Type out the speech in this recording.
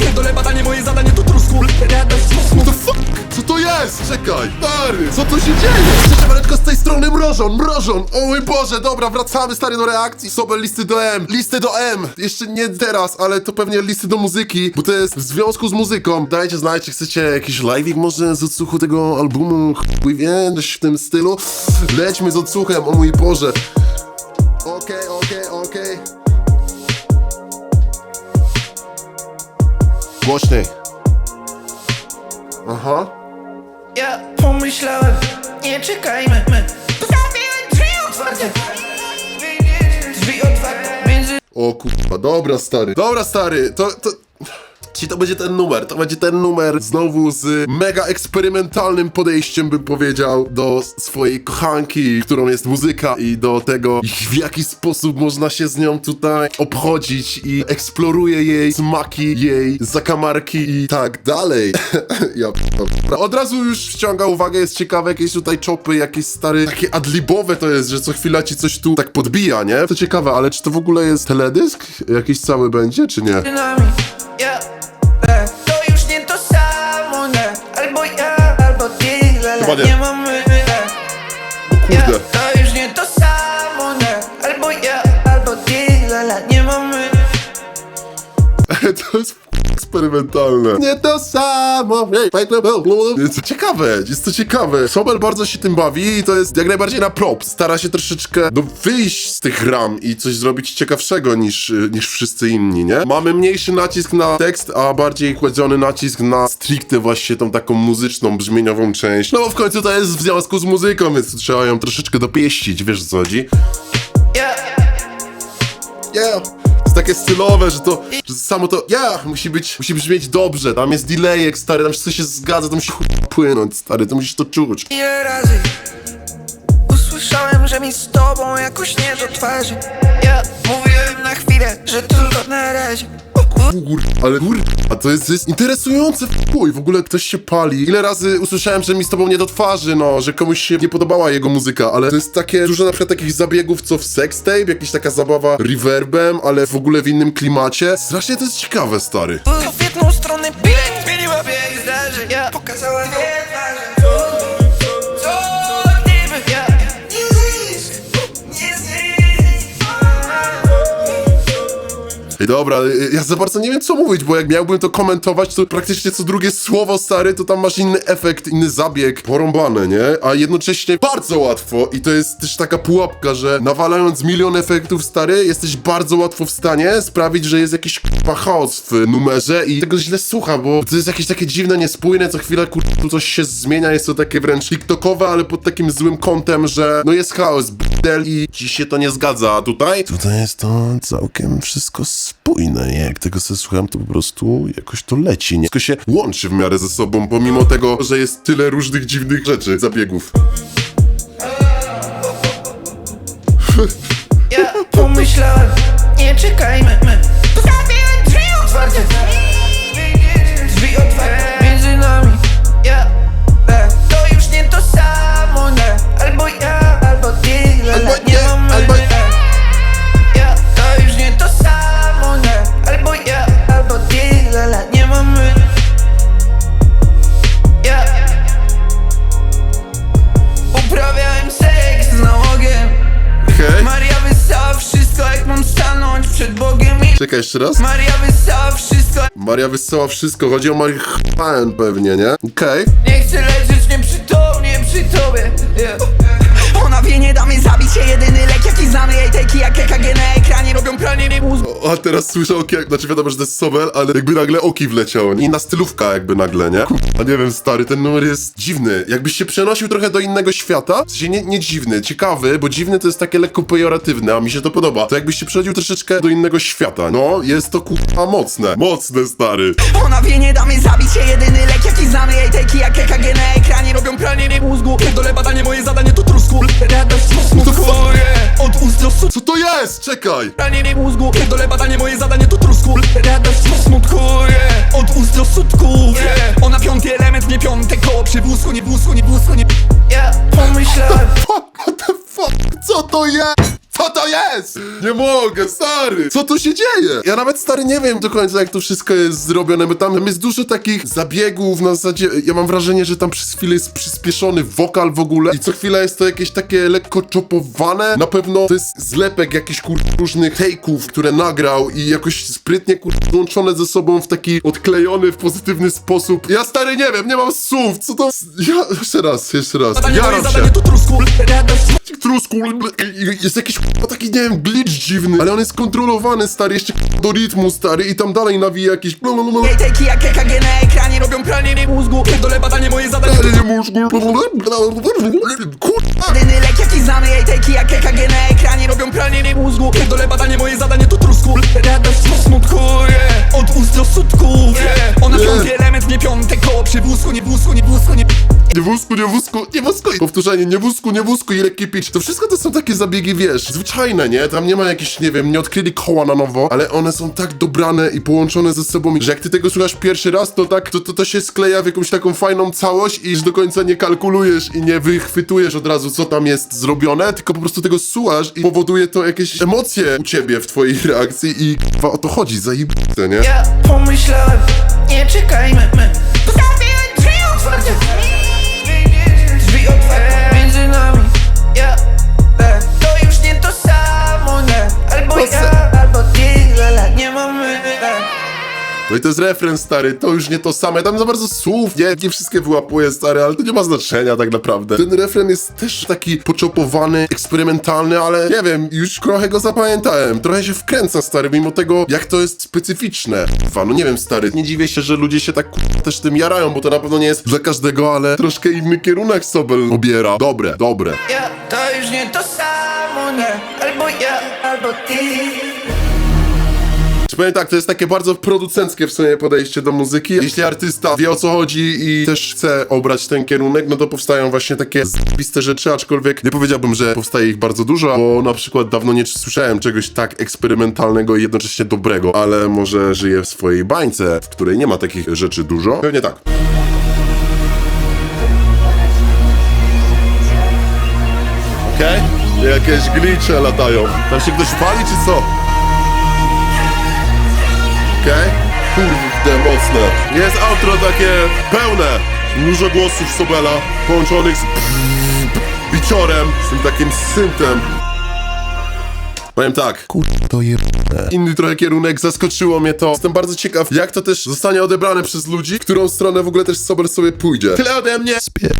Pierdolę badanie, moje zadanie to trusku What the fuck? Co to jest? Czekaj, stary, co tu się dzieje? Cześć, Ameryko, z tej strony Mrożon, Mrożon! O mój Boże, dobra, wracamy, stary, do reakcji. Sobel listy do M, listy do M. Jeszcze nie teraz, ale to pewnie listy do muzyki, bo to jest w związku z muzyką. Dajcie znać, czy chcecie jakiś live'ik może z odsłuchu tego albumu, chuj wie, coś w tym stylu. Lećmy z odsłuchem, o mój Boże. Okej, okej, okej. Głośniej. Aha. Ja pomyślałem, nie czekajmy my Postawiłem drzwi otwarte Drzwi otwarte między O kurwa, dobra stary. Dobra stary, to... to... Ci to będzie ten numer, to będzie ten numer znowu z mega eksperymentalnym podejściem, bym powiedział, do swojej kochanki, którą jest muzyka i do tego, w jaki sposób można się z nią tutaj obchodzić i eksploruje jej smaki, jej zakamarki i tak dalej. ja Od razu już ściąga uwagę, jest ciekawe, jakieś tutaj czopy, jakieś stary, takie adlibowe to jest, że co chwila ci coś tu tak podbija, nie? To ciekawe, ale czy to w ogóle jest teledysk? Jakiś cały będzie, czy nie? nami Chyba nie. mamy. O Ja, kurde. to już nie to samo, nie Albo ja, albo ty, la, la, nie mamy To jest eksperymentalne. Nie to samo. Jest to ciekawe, jest to ciekawe. Sobel bardzo się tym bawi i to jest jak najbardziej na prop. Stara się troszeczkę no, wyjść z tych ram i coś zrobić ciekawszego niż, y, niż wszyscy inni, nie? Mamy mniejszy nacisk na tekst, a bardziej kładziony nacisk na stricte właśnie tą taką muzyczną, brzmieniową część. No bo w końcu to jest w związku z muzyką, więc trzeba ją troszeczkę dopieścić, wiesz co chodzi? Ja, Yeah. To jest takie stylowe, że to, że samo to, yeah, musi być, musi brzmieć dobrze, tam jest delayek, stary, tam wszystko się zgadza, tam musi płynąć, stary, to musisz to czuć. ile razy Usłyszałem, że mi z tobą jakoś nie do twarzy. Ja mówiłem na chwilę, że tylko na razie Kur, ale kur, a to jest, to jest interesujące w w ogóle ktoś się pali. Ile razy usłyszałem, że mi z tobą nie do twarzy, no, że komuś się nie podobała jego muzyka, ale to jest takie, dużo na przykład takich zabiegów, co w sextape, jakaś taka zabawa reverbem, ale w ogóle w innym klimacie. Strasznie to jest ciekawe, stary. Był w jedną stronę bilet Zmieniła bieg zdarzeń Ja pokazała Ej, dobra, ja za bardzo nie wiem co mówić, bo jak miałbym to komentować, to praktycznie co drugie słowo, stary, to tam masz inny efekt, inny zabieg, porąbane, nie? A jednocześnie bardzo łatwo i to jest też taka pułapka, że nawalając milion efektów, stary, jesteś bardzo łatwo w stanie sprawić, że jest jakiś k***a chaos w numerze i tego źle słucha, bo to jest jakieś takie dziwne, niespójne, co chwilę kur... coś się zmienia, jest to takie wręcz tiktokowe, ale pod takim złym kątem, że no jest chaos, bdel i ci się to nie zgadza, a tutaj? Tutaj jest to całkiem wszystko spójne, nie? Jak tego sobie słucham, to po prostu jakoś to leci, nie? Wszystko się łączy w miarę ze sobą, pomimo tego, że jest tyle różnych dziwnych rzeczy, zabiegów. Ja pomyślałem Nie czekajmy my Postawiłem drzwi otwarte przed Bogiem i Czekaj jeszcze raz. Maria wysłała wszystko, Maria wysyła wszystko, chodzi o marihuanę pewnie, nie? Okej. nie chcę leżeć nieprzytomnie przy tobie yeah. Ona wie, nie da mnie zabić się jedyny lek, jaki znamy A teraz słyszę oki, jak- znaczy wiadomo, że to jest Sobel, ale jakby nagle oki wleciało. Inna stylówka jakby nagle, nie? A nie wiem, stary, ten numer jest dziwny. Jakbyś się przenosił trochę do innego świata, w sensie nie, nie dziwny, ciekawy, bo dziwny to jest takie lekko pejoratywne, a mi się to podoba. To jakbyś się przechodził troszeczkę do innego świata. No, jest to kurwa mocne. Mocne, stary. Ona wie, nie da mnie zabić się jedyny lek, jaki znamy jej teki jak EKG na ekranie robią pranie mózgu Pierdolę badanie, moje zadanie to trusku Radość smutku yeah. Jest? Czekaj! Pranie mózgu Pierdolę badanie, moje zadanie to trusku Radość smutku yeah. Od ust do sutków yeah. Ona piąty element, nie piąte koło Przy wózku, nie wózku, nie wózku, nie Ja pomyślałem Fuck, what the fuck? Co to jest? Co to jest? Nie mogę, stary! Co tu się dzieje? Ja nawet, stary, nie wiem do końca, jak to wszystko jest zrobione, bo tam jest dużo takich zabiegów na zasadzie, ja mam wrażenie, że tam przez chwilę jest przyspieszony wokal w ogóle i co chwila jest to jakieś takie lekko czopowane. Na pewno to jest zlepek jakichś kur... różnych take'ów, które nagrał i jakoś sprytnie kur... łączone ze sobą w taki odklejony, w pozytywny sposób. Ja, stary, nie wiem, nie mam słów, co to... Ja... Jeszcze raz, jeszcze raz. Zadanie moje się. zadanie to trusku Radość Trusku, jest jakiś k***a, taki, nie wiem, glitch dziwny, ale on jest kontrolowany, stary, jeszcze do rytmu, stary, i tam dalej nawija jakiś blablabla. Jej tejki jak EKG na ekranie Robią pranie mi mózgu Pierdolę badanie moje zadanie to Ale nie mózgu, kurwa, Jedyny lek jaki znamy Jej tejki jak EKG na ekranie Robią pranie mi mózgu Pierdolę badanie moje zadanie to trusku Radość w smutku yeah. Od ust do sutków yeah. Ona Nie. Nie piąte koło Przy wózku, nie wózku, nie wózku, nie nie wózku, nie wózku, nie wózku, powtórzenie, nie wózku, nie wózku i lekki pitch, to wszystko to są takie zabiegi, wiesz, zwyczajne, nie, tam nie ma jakichś, nie wiem, nie odkryli koła na nowo, ale one są tak dobrane i połączone ze sobą, że jak ty tego słuchasz pierwszy raz, to tak, to, to, to się skleja w jakąś taką fajną całość i do końca nie kalkulujesz i nie wychwytujesz od razu, co tam jest zrobione, tylko po prostu tego słuchasz i powoduje to jakieś emocje u ciebie w twojej reakcji i k***a, o to chodzi, zajebiste, nie? Ja pomyślałem, nie czekajmy my Postawię drzwi otwarte Drzwi To jest refren, stary, to już nie to samo. Ja tam za bardzo słów, nie, nie wszystkie wyłapuję, stary, ale to nie ma znaczenia tak naprawdę. Ten refren jest też taki poczopowany, eksperymentalny, ale nie wiem, już trochę go zapamiętałem. Trochę się wkręca, stary, mimo tego, jak to jest specyficzne. Kurwa, no nie wiem, stary, nie dziwię się, że ludzie się tak kurwa, też tym jarają, bo to na pewno nie jest dla każdego, ale troszkę inny kierunek Sobel obiera. Dobre, dobre. Ja, to już nie to samo, nie Albo ja, albo ty powiem tak, to jest takie bardzo producenckie w sumie podejście do muzyki. Jeśli artysta wie o co chodzi i też chce obrać ten kierunek, no to powstają właśnie takie zbiste rzeczy, aczkolwiek nie powiedziałbym, że powstaje ich bardzo dużo, bo na przykład dawno nie słyszałem czegoś tak eksperymentalnego i jednocześnie dobrego, ale może żyję w swojej bańce, w której nie ma takich rzeczy dużo. Pewnie tak. Okej? Jakieś glitche latają. Tam się ktoś pali, czy co? Okej? Kurde, mocne. Jest outro takie pełne. Dużo głosów Sobela połączonych z biciorem, z tym takim syntem. Powiem tak, kurde, to je... Inny trochę kierunek, zaskoczyło mnie to. Jestem bardzo ciekaw, jak to też zostanie odebrane przez ludzi, w którą stronę w ogóle też Sobel sobie pójdzie. Tyle ode mnie. Spieram.